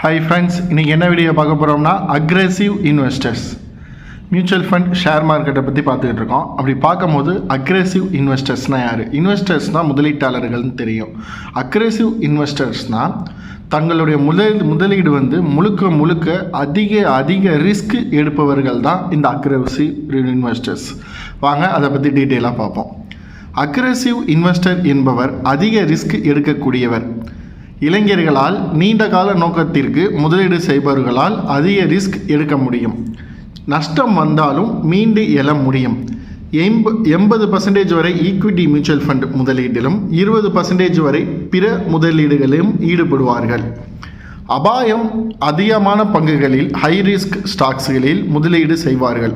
Hi friends இன்றைக்கி என்ன video பார்க்க போகிறோம்னா aggressive investors mutual fund share மார்க்கெட்டை பற்றி பார்த்துக்கிட்டு இருக்கோம். அப்படி பார்க்கும்போது அக்ரெசிவ் இன்வெஸ்டர்ஸ்னால் யார்? இன்வெஸ்டர்ஸ்னால் முதலீட்டாளர்கள்னு தெரியும். அக்ரெசிவ் இன்வெஸ்டர்ஸ்னால் தங்களுடைய முதல் முதலீடு வந்து முழுக்க முழுக்க அதிக அதிக ரிஸ்க் எடுப்பவர்கள் தான் இந்த அக்ரெசிவ் இன்வெஸ்டர்ஸ் வாங்க அதை பற்றி டீட்டெயிலாக பார்ப்போம். அக்ரெசிவ் இன்வெஸ்டர் என்பவர் அதிக ரிஸ்க் எடுக்கக்கூடியவர். இளைஞர்களால் நீண்ட கால நோக்கத்திற்கு முதலீடு செய்பவர்களால் அதிக ரிஸ்க் எடுக்க முடியும். நஷ்டம் வந்தாலும் மீண்டு எழ முடியும். எண்ப எண்பது பர்சன்டேஜ் வரை ஈக்விட்டி மியூச்சுவல் ஃபண்ட் முதலீட்டிலும் இருபது பர்சன்டேஜ் வரை பிற முதலீடுகளிலும் ஈடுபடுவார்கள். அபாயம் அதிகமான பங்குகளில் ஹை ரிஸ்க் ஸ்டாக்ஸ்களில் முதலீடு செய்வார்கள்.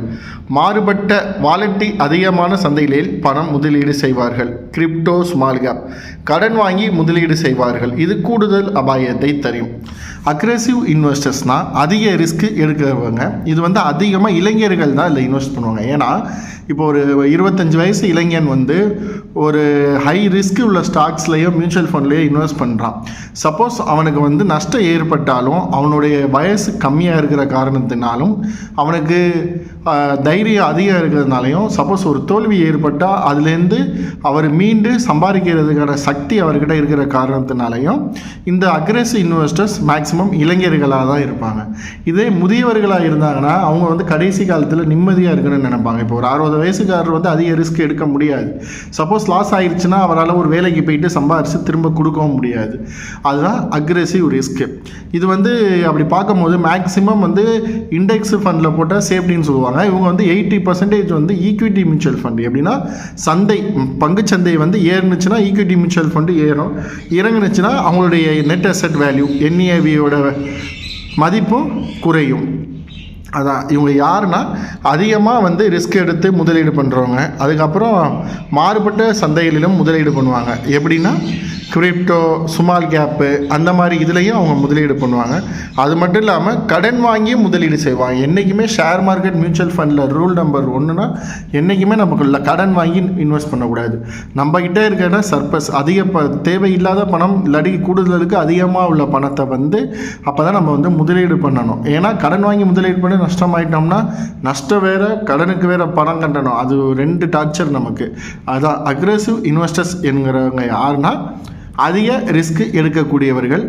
மாறுபட்ட வாலட்டி அதிகமான சந்தைகளில் பணம் முதலீடு செய்வார்கள். கிரிப்டோ ஸ்மால் கேப் கடன் வாங்கி முதலீடு செய்வார்கள். இது கூடுதல் அபாயத்தை தரும். அக்ரெசிவ் இன்வெஸ்டர்ஸ்னால் அதிக ரிஸ்க்கு எடுக்கிறவங்க. இது வந்து அதிகமாக இளைஞர்கள் தான் இதில் இன்வெஸ்ட் பண்ணுவாங்க. ஏன்னா இப்போ ஒரு இருபத்தஞ்சி வயசு இளைஞன் வந்து ஒரு ஹை ரிஸ்க் உள்ள ஸ்டாக்ஸ்லேயோ மியூச்சுவல் ஃபண்ட்லேயோ இன்வெஸ்ட் பண்ணுறான் சப்போஸ் அவனுக்கு வந்து நஷ்டம் ஏற்பட்டாலும் அவனுடைய வயசு கம்மியாக இருக்கிற காரணத்தினாலும் அவனுக்கு தை தைரியம் அதிகம் இருக்கிறதுனாலையும் சப்போஸ் ஒரு தோல்வி ஏற்பட்டால் அதுலேருந்து அவர் மீண்டு சம்பாதிக்கிறதுக்கான சக்தி அவர்கிட்ட இருக்கிற காரணத்தினாலையும் இந்த அக்ரெசிவ் இன்வெஸ்டர்ஸ் மேக்ஸிமம் இளைஞர்களாக தான் இருப்பாங்க. இதே முதியவர்களாக இருந்தாங்கன்னா அவங்க வந்து கடைசி காலத்தில் நிம்மதியாக இருக்கணும்னு நினைப்பாங்க. இப்போ ஒரு அறுபது வயசுக்காரர் வந்து அதிக ரிஸ்க் எடுக்க முடியாது. சப்போஸ் லாஸ் ஆயிடுச்சுன்னா அவரால் ஒரு வேலைக்கு போயிட்டு சம்பாரித்து திரும்ப கொடுக்கவும் முடியாது. அதுதான் அக்ரெசிவ் ரிஸ்க்கு இது வந்து அப்படி பார்க்கும்போது மேக்ஸிமம் வந்து இண்டெக்ஸ் ஃபண்டில் போட்டால் சேஃப்டின்னு சொல்லுவாங்க. இவங்க வந்து எயிட்டி பர்சன்டேஜ் வந்து ஈக்விட்டி மியூச்சுவல் ஃபண்டு எப்படின்னா சந்தை பங்குச்சந்தை வந்து ஏறுனுச்சுன்னா ஈக்விட்டி மியூச்சுவல் ஃபண்டு ஏறும். இறங்குனுச்சுன்னா அவங்களுடைய நெட் அசெட் வேல்யூ என்ஏவியோட மதிப்பும் குறையும். அதான் இவங்க யாருன்னா அதிகமாக வந்து ரிஸ்க் எடுத்து முதலீடு பண்ணுறவங்க அதுக்கப்புறம் மாறுபட்ட சந்தைகளிலும் முதலீடு பண்ணுவாங்க. எப்படின்னா கிரிப்டோ சுமால் கேப்பு அந்த மாதிரி இதுலேயும் அவங்க முதலீடு பண்ணுவாங்க. அது மட்டும் இல்லாமல் கடன் வாங்கி முதலீடு செய்வாங்க. என்றைக்குமே ஷேர் மார்க்கெட் மியூச்சுவல் ஃபண்டில் ரூல் நம்பர் ஒன்றுனா என்றைக்குமே நமக்குள்ள கடன் வாங்கி இன்வெஸ்ட் பண்ணக்கூடாது. நம்மக்கிட்ட இருக்கிற சர்பஸ் அதிக ப தேவையில்லாத பணம் இல்லாட்டி கூடுதலுக்கு அதிகமாக உள்ள பணத்தை வந்து அப்போ தான் நம்ம வந்து முதலீடு பண்ணணும். ஏன்னா கடன் வாங்கி முதலீடு பண்ணி நஷ்டமாயிட்டோம்னா நஷ்டம் வேறு கடனுக்கு வேறு பணம் கட்டணும். அது ரெண்டு டார்ச்சர் நமக்கு. அதான் அக்ரெசிவ் இன்வெஸ்டர்ஸ் என்கிறவங்க யாருன்னா அதிக ரிஸ்க் எடுக்கக்கூடியவர்கள்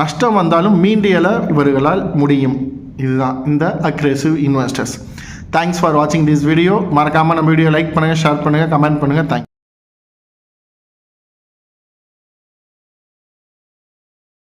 நஷ்டம் வந்தாலும் மீண்டியல இவர்களால் முடியும். இதுதான் இந்த அக்ரெசிவ் இன்வெஸ்டர்ஸ் தேங்க்ஸ் ஃபார் வாட்சிங் திஸ் வீடியோ மறக்காமல் நம்ம வீடியோ லைக் பண்ணுங்கள் ஷேர் பண்ணுங்கள் கமெண்ட் பண்ணுங்கள் தேங்க்ஸ்